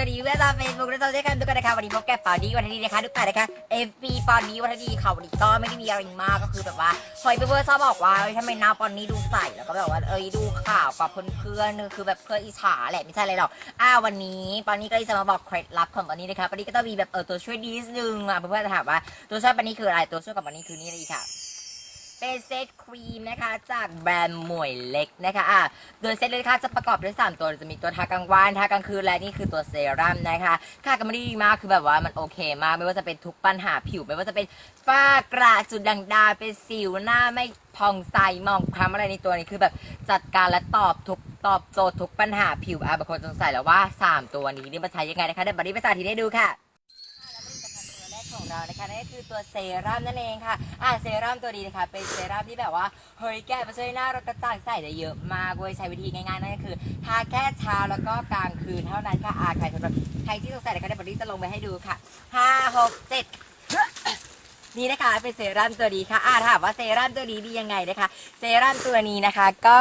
วัสดีเพื่อนชาวเฟซบุ๊กและโซเชียลแคมทุกคนนะคะวันนี้พบกับปาดีวันนี้นะคะทุกท่านนะคะ FB ปอนนี้วันนี้ค่ะวันนี้ก็ไม่ได้มีอะไรมากก็คือแบบว่าเฮ้ยเพื่อนๆชอบบอกว่าเฮ้ยทำไมหน้าปอนนี้ดูใสแล้วก็แบบว่าเอ้ยดูข่าวกับเพื่อนๆคือแบบเพื่อนอิจฉาแหละไม่ใช่อะไรหรอกอ่าวันนี้ปอนนี้ก็เลยจะมาบอกเคล็ดลับของปอนนี้นะคะปอนนี้ก็ต้องมีแบบเออตัวช่วยดีนึงอะเพื่อนๆจะถามว่าตัวช่วยปอนนี้คืออะไรตัวช่วยกับปอนนี้คือนี่เลยค่ะ เป็นเซตครีมนะคะ จากแบรนด์หมวยเล็กนะคะอะโดยเซตเลยนะคะจะประกอบด้วย 3 ตัวจะมีตัวทากลางวันทากลางคืนและนี่คือตัวเซรั่มนะคะค่าก็ไม่ได้ดีมากคือแบบว่ามันโอเคมาก ไม่ว่าจะเป็นทุกปัญหาผิว ไม่ว่าจะเป็นฝ้ากระจุดด่างดาเป็นสิวหน้าไม่พองใสมองคล้ำอะไรในตัวนี้คือแบบจัดการและตอบทุกตอบโจทย์ทุกปัญหาผิวอะบางคนสงสัยแล้วว่า 3 ตัวนี้นี่มาใช้ยังไงนะคะเดี๋ยวบัดนี้ไปสาธิตให้ดูค่ะ ของเรานะคะนั่นก็คือตัวเซรั่มนั่นเองค่ะอ่าเซรั่มตัวดีนะคะเป็นเซรั่มที่แบบว่าเฮ้ยแก้มาช่วยหน้าเรากระจ่างใสได้เยอะมากเว้ยใช้วิธีง่ายๆนั่นก็คือทาแค่เช้าแล้วก็กลางคืนเท่านั้นค่ะอ่าใครสำหรับใครที่สงสัยนะคะเดี๋ยววันนี้จะลงไปให้ดูค่ะห้าหกเจ็ด นี่นะคะเป็นเซรั่มตัวนี้ค่ะอ่าถามว่าเซรั่มตัวนี้ดียังไงนะคะ เซรั่มตัวนี้นะคะก็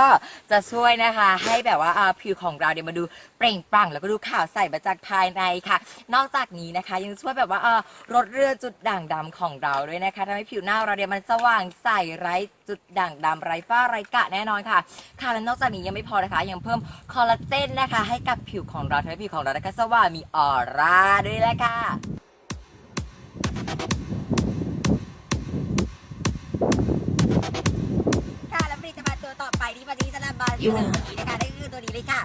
จะช่วยนะคะให้แบบว่าอ่าผิวของเราเนี่ยวมาดูเปล่งปลั่งแล้วก็ดูขาวใสมาจากภายในค่ะ นอกจากนี้นะคะ ยังช่วยแบบว่าเออลดเรือจุดด่างดำของเราด้วยนะคะทำให้ผิวหน้าเราเนี่ยมันสว่างใสไร้จุดด่างดำไร้ฝ้าไร้กระแน่นอนค่ะ ค่ะและนอกจากนี้ยังไม่พอนะคะยังเพิ่มคอลลาเจนนะคะ ให้กับผิวของเราทำให้ผิวของเรานะคะสว่างมีออร่าด้วยแหละค่ะ อนี้นะคะนั่นคือตัวนี้เลยค่ะ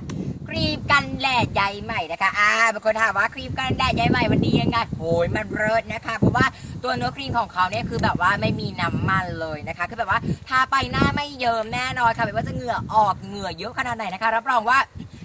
ครีมกันแดดใยใหม่นะคะ อ่าบางคนถามว่าครีมกันแดดใยใหม่มันดียังไงโอ้ยมันเลิศนะคะ เพราะว่าตัวเนื้อครีมของเขาเนี่ยคือแบบว่าไม่มีน้ำมันเลยนะคะ คือแบบว่าทาไปหน้าไม่เยิ้มแน่นอนค่ะ ไม่ว่าจะเหงื่อออกเหงื่อเยอะขนาดไหนนะคะ รับรองว่า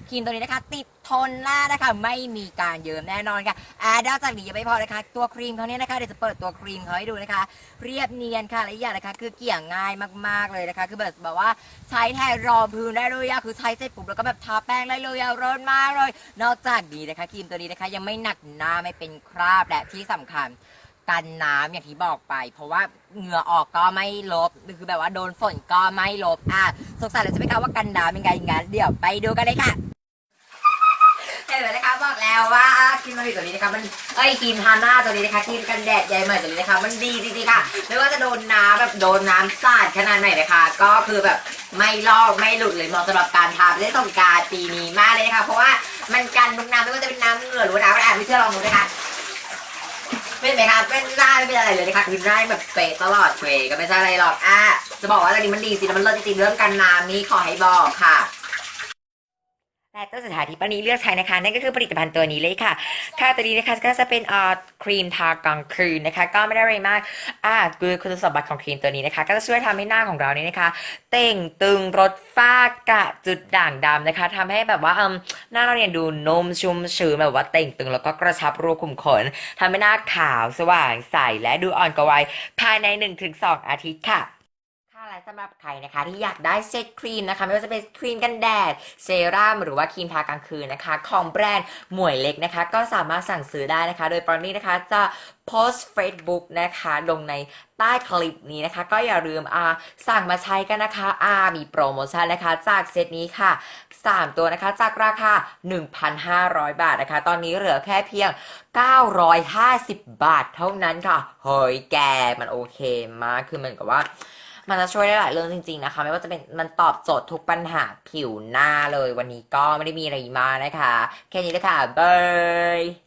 ครีมตัวนี้นะคะ ติด ทนหน้านะคะ ไม่มีการเยิ้มแน่นอนค่ะอ่านอกจากนี้ยังไม่พอนะคะ ตัวครีมเขาเนี่ยนะคะเดี๋ยวจะเปิดตัวครีมเขาให้ดูนะคะ เรียบเนียนค่ะและอีกอย่างนะคะ คือเกี่ยง่ายมากๆเลยนะคะ คือแบบแบบว่าใช้แทนรองพื้นได้เลยอะคือใช้เสร็จปุ๊บแล้วก็แบบทาแป้งได้เลยอะร้อนมากเลย นอกจากนี้นะคะครีมตัวนี้นะคะ ยังไม่หนักหน้าไม่เป็นคราบและที่สำคัญกันน้ำอย่างที่บอกไป เพราะว่าเหงื่อออกก็ไม่ลบคือแบบว่าโดนฝนก็ไม่ลบอะสงสัยเลยใช่ไหมคะว่ากันน้ำเป็นไงงั้นเดี๋ยวไปดูกันเลยค่ะ เห็นไหมนะคะ บอกแล้วว่าครีมมันดีตัวนี้นะคะมันเอ้ยครีมทาหน้าตัวนี้นะคะครีมกันแดดใยใหม่ตัวนี้นะคะ มันดีจริงๆค่ะไม่ว่าจะโดนน้ำแบบโดนน้ำสาดขนาดไหนนะคะ ก็คือแบบไม่ลอกไม่หลุดเลยเหมาะสำหรับการทาเล่นสงการปีนี้มากเลยค่ะเพราะว่ามันกันทุกน้ำไม่ว่าจะเป็นน้ำเหงื่อหรือว่าน้ำอะไรอะไม่เชื่อลองดูนะคะเป็นไหมคะเป็นหน้ไม่เป็นอะไรเลยนะคะคือหน้แบบเป๊ะตลอดเวก็ไม่ใช่อะไรหรอกอะจะบอกว่าตอนนี้มันดีจริมันเลิศจริงๆเรื่องกันน้ำนี้ขอให้บอกค่ะ และตัวสุดท้ายที่ป้านี้เลือกใช้นะคะ นั่นก็คือผลิตภัณฑ์ตัวนี้เลยค่ะ ค่ะตัวนี้นะคะก็จะเป็นอ่าครีมทากลางคืนนะคะ ก็ไม่ได้อะไรมากอ่าคือคุณสมบัติของครีมตัวนี้นะคะ ก็จะช่วยทำให้หน้าของเรานี่นะคะ เต่งตึงลดฝ้ากระจุดด่างดำนะคะทำให้แบบว่าเอมหน้าเราเนี่ยดูนุ่มชุ่มชื้นแบบว่าเต่งตึงแล้วก็กระชับรูขุมขนทำให้หน้าขาวสว่างใสและดูอ่อนกว่าวัยภายใน 1-2 อาทิตย์ค่ะ สำหรับใครนะคะที่อยากได้เซตครีมนะคะไม่ว่าจะเป็นครีมกันแดดเซรั่มหรือว่าครีมทากลางคืนนะคะ ของแบรนด์หมวยเล็กนะคะ ก็สามารถสั่งซื้อได้นะคะ โดยปอนนี้นะคะจะโพสต์ Facebook นะคะ ลงในใต้คลิปนี้นะคะ ก็อย่าลืมอ่าสั่งมาใช้กันนะคะอ่ามีโปรโมชั่นนะคะ จากเซตนี้ค่ะ 3 ตัวนะคะจากราคา 1,500 บาทนะคะ ตอนนี้เหลือแค่เพียง 950 บาทเท่านั้นค่ะ เฮ้ยแกมันโอเคมากคือเหมือนกับว่า มันจะช่วยได้หลายเรื่องจริง ๆนะคะ ไม่ว่าจะเป็นมันตอบโจทย์ทุกปัญหาผิวหน้าเลยวันนี้ก็ไม่ได้มีอะไรมากนะคะ แค่นี้เลยค่ะบาย